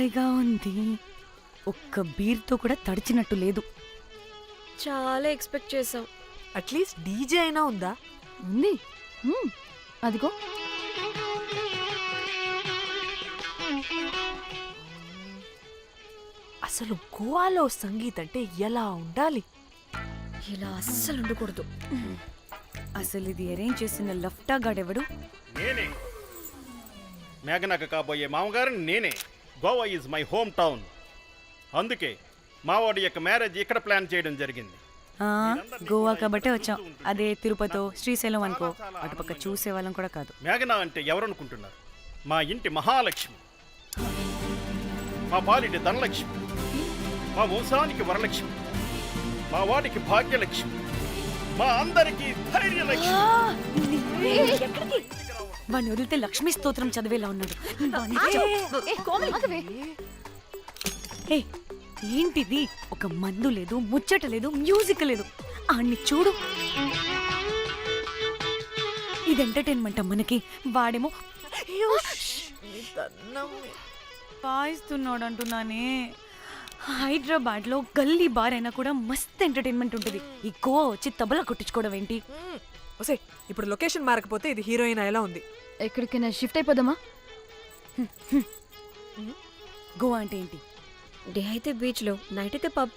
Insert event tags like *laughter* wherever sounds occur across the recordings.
హాయిగా ఉంది. ఒక్క బీర్తో కూడా తడిచినట్టు లేదు. చాలా ఎక్స్పెక్ట్ చేసాం అట్లీస్ట్ డీజే అయినా ఉందా? ఉంది. మ్మ్. అదిగో. అసలు గోవాలో సంగీత్ అంటే ఎలా ఉండాలి? ఇలా అస్సలు ఉండకూడదు. అసలు ఇది అరేంజ్ చేసిన లఫ్టా గాడెవడు? నేనే. మేఘనకు కాబోయే మామగారిని నేనే. Goa is my home town అందుకే మావాడి యొక్క మ్యారేజ్ ఇక్కడ ప్లాన్ చేయడం జరిగింది. ఆ, గోవా కాబట్టే వచ్చాం. అదే తిరుపతో శ్రీశైలం అనుకో అటుపక్క చూసే వాళ్ళం కూడా కాదు. మేఘన అంటే ఎవరనుకుంటున్నారు? మా ఇంటి మహాలక్ష్మి. మా పాలిటి ధనలక్ష్మి. మా వంశానికి వరలక్ష్మి. మా వాడికి భాగ్యలక్ష్మి. మా అందరికీ ధైర్యలక్ష్మి. వాడిని వదిలితే లక్ష్మీ స్తోత్రం చదివేలా ఉన్నాడు. ఏంటిది? ఒక మందు లేదు ముచ్చట లేదు మ్యూజిక్ లేదు. ఆడిని చూడు. ఇది ఎంటర్టైన్మెంట్ మనకి? వాడేమో పాయిస్తున్నాడు అంటున్నానే హైదరాబాద్లో గల్లీ బార్ అయినా కూడా మస్త్ ఎంటర్టైన్మెంట్ ఉంటుంది. ఈ గోవా వచ్చి తబలా కొట్టించుకోవడం ఏంటి? ఒసే ఇప్పుడు లొకేషన్ మారకపోతే ఇది హీరోయిన్ ఎలా ఉంది. ఎక్కడికైనా షిఫ్ట్ అయిపోదామా? గోవా అంటే ఏంటి? డే అయితే బీచ్లో నైట్ అయితే పబ్.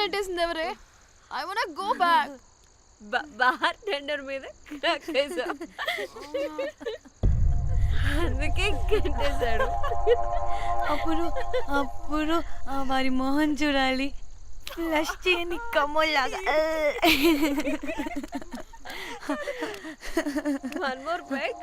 నెట్టేసింది ఎవరే? I want go back bartender మీద crack వేసాం. అందుకే కట్టేశాడు అప్పుడు అప్పుడు ఆ వారి మొహం చూడాలి. ఫ్లష్ చేయని కమ్మలాగా వన్ మోర్ బ్యాక్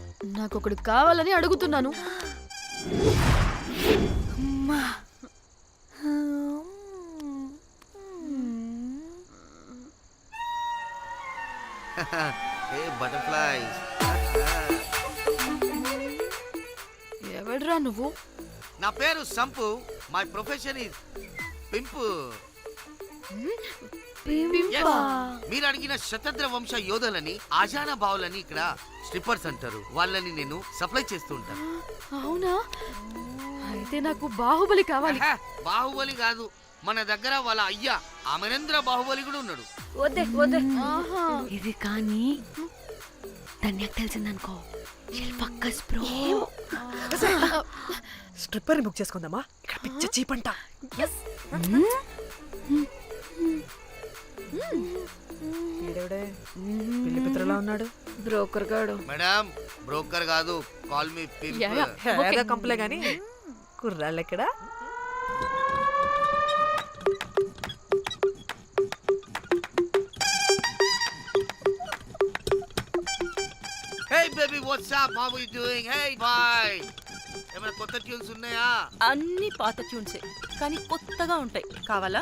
నాకు ఒకడు కావాలని అడుగుతున్నాను. *laughs* ఎవడ్రా నువ్వు? నా పేరు Sampu. My profession is pimp. మీరు అడిగిన శతద్ర వంశ యోధులని ఆజానా బావులని ఇక్కడ స్ట్రిప్పర్స్ అంటారు. వాళ్ళని నేను సప్లై చేస్తూ ఉంటాను అవునా? అయితే నాకు బాహుబలి కావాలి. బాహుబలి కాదు. మన దగ్గర వాళ్ళ అయ్యా అమరేంద్ర బాహుబలి కూడా ఉన్నాడు. వద్దే వద్దే. ఆహా. ఇది కానీ ధన్యకు తెలిసిందనుకో. శిల్పక్కస్ బ్రో. స్ట్రిప్పర్ బుక్ చేసుకుందామా? ఇక్కడ పిచ్చ చీపంట. ఈడెవడే పిల్లి పిత్రలా ఉన్నాడు? బ్రోకర్ గాడు. మేడం బ్రోకర్ కాదు కాల్ మీ ఏదో కంపలే గాని. కుర్రాళ్ళు ఎక్కడ hey baby what's up how you doing hey boy ఏమైనా కొత్త ట్యూన్స్ ఉన్నాయా? అన్ని పాత ట్యూన్సే కానీ కొత్తగా ఉంటాయి. కావాలా?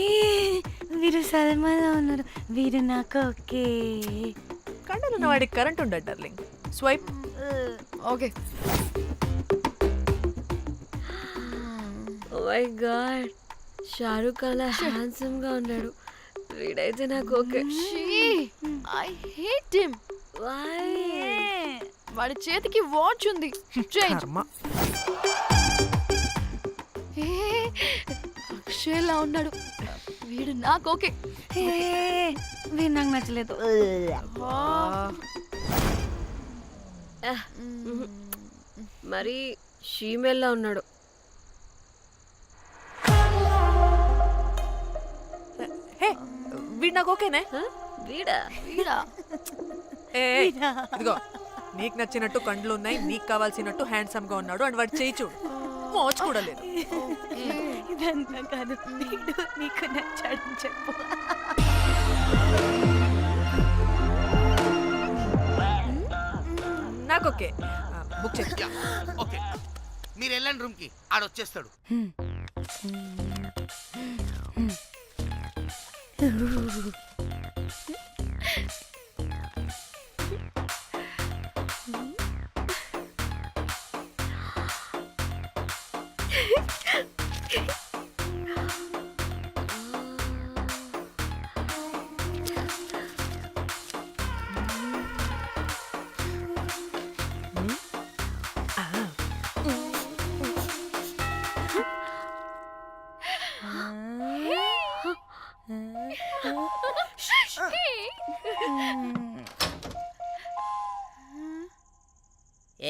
ఏ, వీరు సల్మాలో ఉన్నారు. వీరు నాకు ఓకే. కండలున్న వాడికి కరెంట్ ఉండడు darling swipe okay oh my god Shahrukh అలా హ్యాండ్సమ్గా ఉన్నాడు. వీడైతే నాకు okay. I hate him why వాడి చేతికి వాచ్ ఉంది. చేంజ్ కర్మ. అక్షయ్లా ఉన్నాడు. వీడు నాకు ఓకే. ఏ, వీరు నాకు నచ్చలేదు. మరి షీమెల్లా ఉన్నాడు. హే వీడు నాకు ఓకేనే? వీడా వీడా. ఏ ఇదిగో నీకు నచ్చినట్టు కండ్లు ఉన్నాయి నీకు కావాల్సినట్టు హ్యాండ్సమ్గా ఉన్నాడు అండ్ వాడు చేయి చూడు. మోచు కూడా లేదు ఇదంతా కాదు వీడు నీకు నచ్చాడని చెప్పు నాకు ఓకే. బుక్ యా, ఓకే మీరు వెళ్ళండి రూమ్కి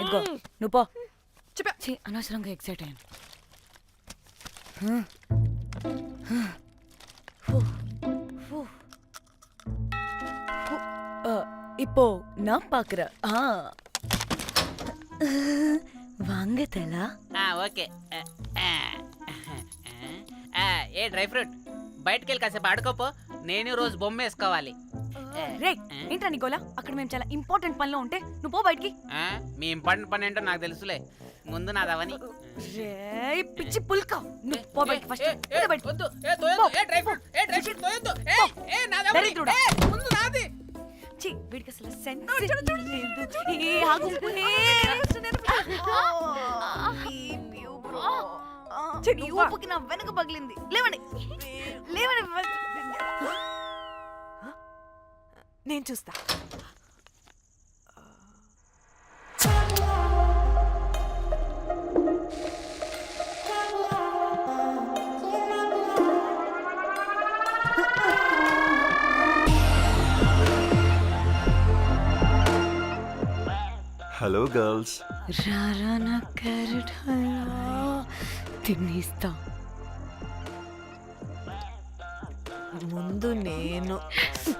ఇదిగో నువ్వు పో చెప్పా. ఛీ, అనవసరంగా ఎక్సైట్ అయ్యాను இப்போ நான் பாக்குறேன் ஆ வாங்க தலா ఆ, ఓకే ఆ, ఆ, ఆ, ఏ డ్రై ఫ్రూట్ బయటకు వెళ్ళి కాసేపు ఆడుకోపో నేను రోజు బొమ్మ వేసుకోవాలి రే ఏంట్రా నికోలా? అక్కడ మేము చాలా ఇంపార్టెంట్ పనిలో ఉంటే నువ్వు పో బయటికి. ఆ, మీ ఇంపార్టెంట్ పని ఏంటో నాకు తెలుసులే. ముందు నాదవని రే పిచ్చి పుల్క. నువ్వు పో బయటికి ఫస్ట్ ఏ, బయటికి. వద్దు, ఏ, తోయొద్దు, ఏ, డ్రై ఫ్రూట్, ఏ, డ్రై ఫ్రూట్ తోయొద్దు, ఏ, ఏ, నాదవని, దరిద్రుడా. ఏ, ముందు నాది. ఛీ, వీడికి అసలు సెన్స్ లేదు. ఏ ఊపుకి నా వెనక పగిలింది. లేవండి. లేవండి నేను చూస్తా. హలో గర్ల్స్ రారా నా క్యారెట్ హల్వా తినేస్తా. ముందు నేను.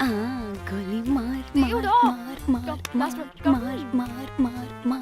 ఆ, గోలి మార్ దేవుడా! మార్ మార్ Come, last మార్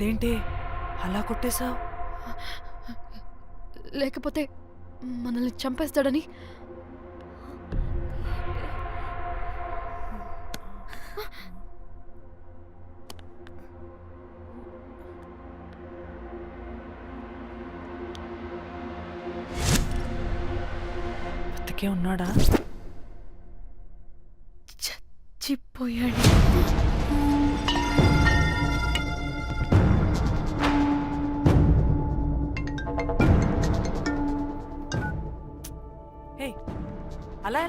అదేంటి? అలా కొట్టేశావు? లేకపోతే మనల్ని చంపేస్తాడని? బతికే ఉన్నాడా? చచ్చిపోయాడు.